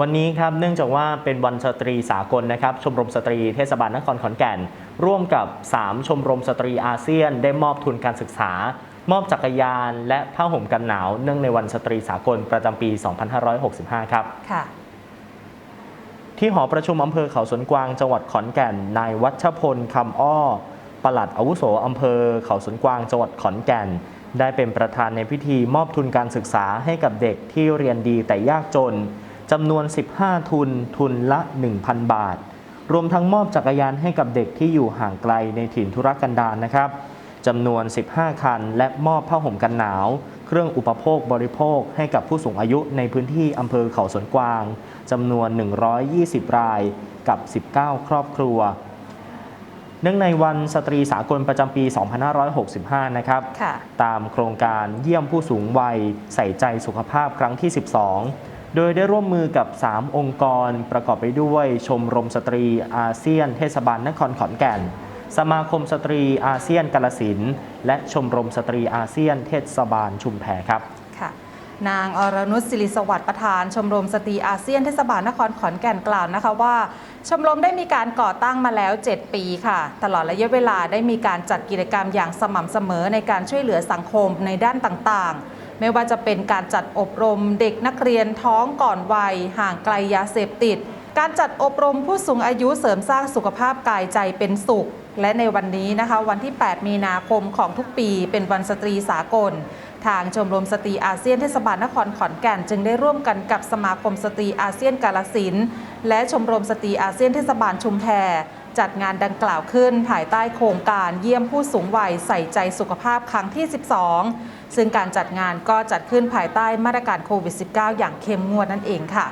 วันนี้ครับเนื่องจากว่าเป็นวันสตรีสากลนะครับ ชมรมสตรีเทศบาลนครขอนแก่น ร่วมกับ 3 ชมรมสตรีอาเซียน ได้มอบทุนการศึกษา มอบจักรยาน และผ้าห่มกันหนาว เนื่องในวันสตรีสากลประจำปี 2565 ครับค่ะที่หอประชุมอำเภอเขาสวนกวางจังหวัดขอนแก่นนายวัชพลคำอ้อปลัดอาวุโสอำเภอเขาสวนกวางจังหวัดขอนแก่น ได้เป็นประธานในพิธีมอบทุนการศึกษาให้กับเด็กที่เรียนดีแต่ยากจน จำนวน 15 ทุน ทุนละ 1,000 บาท รวมทั้งมอบจักรยานให้กับเด็กที่อยู่ห่างไกลในถิ่นธุรกันดารนะครับจำนวน 15 คัน และมอบผ้าห่มกันหนาว เครื่องอุปโภคบริโภคให้กับผู้สูงอายุในพื้นที่อำเภอเขาสวนกวางจำนวน 120 รายกับ 19 ครอบครัว เนื่องในวันสตรีสากลประจำปี 2565 นะครับค่ะตามโครงการเยี่ยมผู้สูงวัยใส่ใจสุขภาพครั้งที่ 12 โดยได้ร่วมมือกับ 3 องค์กรประกอบไปด้วย ชมรมสตรีอาเซียน เทศบาลนครขอนแก่น สมาคมสตรีอาเซียนกาลสินและชมรมสตรีอาเซียน เทศบาลชุมแพครับค่ะนางอรนุชศิริสวัสดิ์ประธาน ชมรมสตรีอาเซียนเทศบาลนครขอนแก่นกล่าวนะคะว่า ชมรมได้มีการก่อตั้งมาแล้ว 7 ปีค่ะ ตลอดระยะเวลาได้มีการจัดกิจกรรมอย่างสม่ำเสมอในการช่วยเหลือสังคมในด้านต่างๆ ไม่ว่าจะเป็นการจัดอบรมเด็กนักเรียนท้องก่อนวัย ห่างไกลยาเสพติด การจัดอบรมผู้สูงอายุเสริมสร้างสุขภาพกายใจเป็นสุข และในวันนี้นะคะ วันที่ 8 มีนาคมของทุกปี เป็นวันสตรีสากล ทางชมรมสตรีอาเซียนเทศบาลนครขอนแก่น จึงได้ร่วมกันกับสมาคมสตรีอาเซียนกาลสินและชมรมสตรีอาเซียนเทศบาลชุมแพ จัดงานดังกล่าวขึ้น ภายใต้โครงการเยี่ยมผู้สูงวัยใส่ใจสุขภาพครั้งที่ 12 ซึ่งการจัดงานก็จัดขึ้นภายใต้มาตรการโควิด -19 อย่างเข้มงวดนั่นเองค่ะ